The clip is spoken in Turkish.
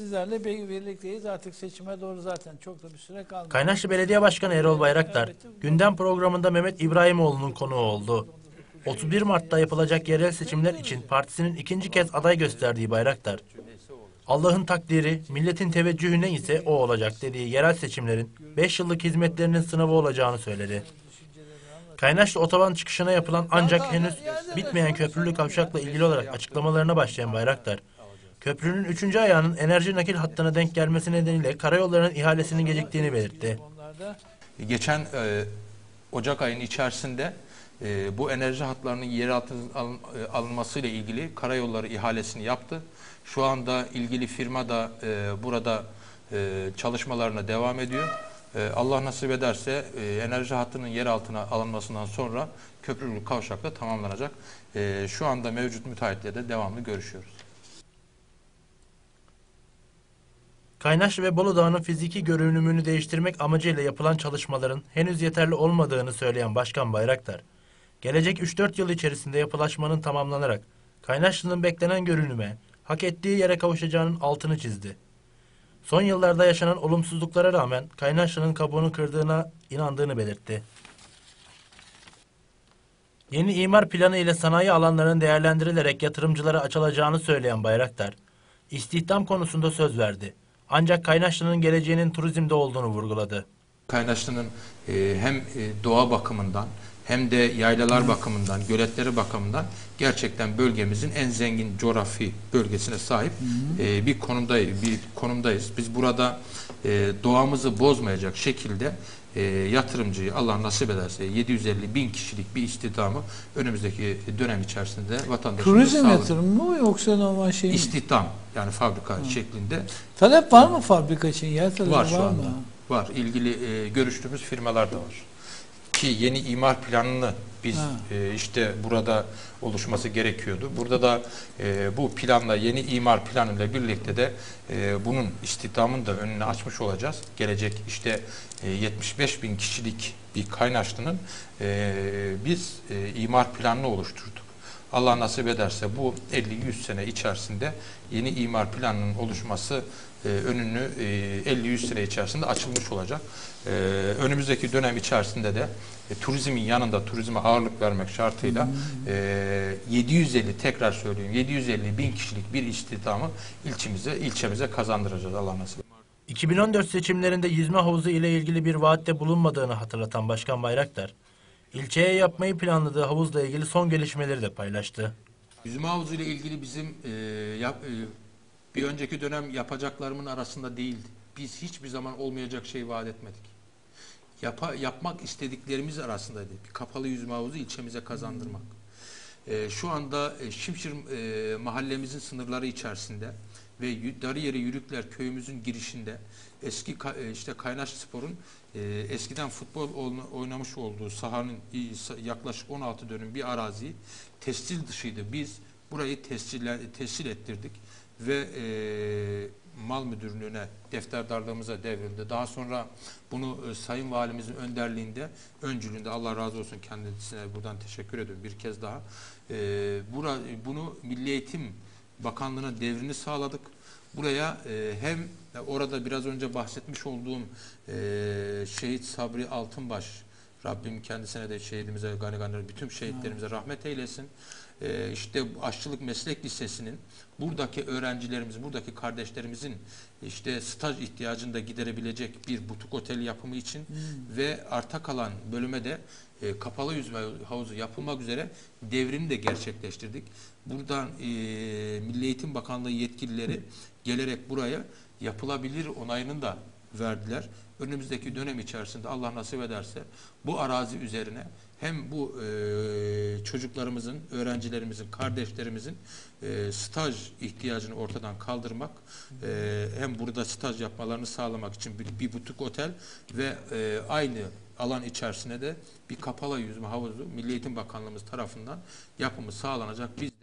Sizlerle bir- birlikteyiz. Artık seçime doğru zaten çok da bir süre kalmadı. Kaynaşlı Belediye Başkanı Erol Bayraktar, gündem programında Mehmet İbrahimoğlu'nun konuğu oldu. 31 Mart'ta yapılacak yerel seçimler için partisinin ikinci kez aday gösterdiği Bayraktar, Allah'ın takdiri, milletin teveccühü ne ise o olacak dediği yerel seçimlerin 5 yıllık hizmetlerinin sınavı olacağını söyledi. Kaynaşlı otoban çıkışına yapılan ancak henüz bitmeyen köprülü kavşakla ilgili olarak açıklamalarına başlayan Bayraktar, köprünün üçüncü ayağının enerji nakil hattına denk gelmesi nedeniyle karayollarının ihalesinin geciktiğini belirtti. Geçen e, Ocak ayının içerisinde e, bu enerji hatlarının yeri altına alın, e, alınmasıyla ilgili karayolları ihalesini yaptı. Şu anda ilgili firma da e, burada e, çalışmalarına devam ediyor. E, Allah nasip ederse e, enerji hattının yer altına alınmasından sonra köprülü kavşakla tamamlanacak. E, şu anda mevcut müteahhitle de devamlı görüşüyoruz. Kaynaşlı ve Bolu Dağı'nın fiziki görünümünü değiştirmek amacıyla yapılan çalışmaların henüz yeterli olmadığını söyleyen Başkan Bayraktar, gelecek 3-4 yıl içerisinde yapılaşmanın tamamlanarak Kaynaşlı'nın beklenen görünüme, hak ettiği yere kavuşacağının altını çizdi. Son yıllarda yaşanan olumsuzluklara rağmen Kaynaşlı'nın kabuğunu kırdığına inandığını belirtti. Yeni imar planı ile sanayi alanlarının değerlendirilerek yatırımcılara açılacağını söyleyen Bayraktar, istihdam konusunda söz verdi. Ancak Kaynaşlı'nın geleceğinin turizmde olduğunu vurguladı. Kaynaşlı'nın e, hem e, doğa bakımından hem de yaylalar bakımından, göletleri bakımından gerçekten bölgemizin en zengin coğrafi bölgesine sahip e, bir konumdayız. Bir konumdayız. Biz burada e, doğamızı bozmayacak şekilde e, yatırımcıyı Allah nasip ederse 750 bin kişilik bir istihdamı önümüzdeki dönem içerisinde vatandaşımıza turizm yatırımı mı yoksa normal şey mi? İstihdam yani fabrika şeklinde Talep var mı fabrika için? Yer talebi Var var, şu anda. mı? Var. İlgili e, görüştüğümüz firmalar da var. Ki yeni imar planını biz Ha. e, işte burada oluşması gerekiyordu. Burada da e, bu planla yeni imar planıyla birlikte de e, bunun istihdamını da önüne açmış olacağız. Gelecek işte e, 75 bin kişilik bir kaynaşlının e, biz e, imar planını oluşturduk. Allah nasip ederse bu 50-100 sene içerisinde yeni imar planının oluşması e, önünü e, 50-100 sene içerisinde açılmış olacak. E, önümüzdeki dönem içerisinde de e, turizmin yanında turizme ağırlık vermek şartıyla e, 750 tekrar söylüyorum 750 bin kişilik bir istihdamı ilçemize ilçemize kazandıracağız Allah nasip ederse. 2014 seçimlerinde yüzme havuzu ile ilgili bir vaatte bulunmadığını hatırlatan Başkan Bayraktar, ilçeye yapmayı planladığı havuzla ilgili son gelişmeleri de paylaştı. Yüzme havuzu ile ilgili bizim e, yap- e, bir önceki dönem yapacaklarımın arasında değildi. Biz hiçbir zaman olmayacak şey vaat etmedik. Yapa, yapmak istediklerimiz arasındaydı. Bir kapalı yüzme havuzu ilçemize kazandırmak. E, şu anda e, Şimşir e, mahallemizin sınırları içerisinde ve Darıyeri Yürükler köyümüzün girişinde eski e, işte Kaynaş Spor'un e, eskiden futbol oyna- oynamış olduğu sahanın yaklaşık 16 dönüm bir araziyi tescil dışıydı. Biz burayı tescille, tescil ettirdik ve e, mal müdürlüğüne defterdarlığımıza devrildi. Daha sonra bunu e, Sayın Valimizin önderliğinde, öncülüğünde Allah razı olsun kendisine buradan teşekkür ediyorum bir kez daha. E, bura, bunu Milli Eğitim Bakanlığı'na devrini sağladık. Buraya e, hem orada biraz önce bahsetmiş olduğum e, şehit Sabri Altınbaş Rabbim kendisine de şehidimize gani gani bütün şehitlerimize rahmet eylesin. E, işte Aşçılık Meslek Lisesi'nin buradaki öğrencilerimiz, buradaki kardeşlerimizin işte staj ihtiyacını da giderebilecek bir butik otel yapımı için ve arta kalan bölüme de e, kapalı yüzme havuzu yapılmak üzere devrini de gerçekleştirdik. Buradan e, Milli Eğitim Bakanlığı yetkilileri gelerek buraya yapılabilir onayını da verdiler. Önümüzdeki dönem içerisinde Allah nasip ederse bu arazi üzerine hem bu e, çocuklarımızın, öğrencilerimizin, kardeşlerimizin e, staj ihtiyacını ortadan kaldırmak, e, hem burada staj yapmalarını sağlamak için bir, bir butik otel ve e, aynı alan içerisine de bir kapalı yüzme havuzu Milli Eğitim Bakanlığımız tarafından yapımı sağlanacak. Biz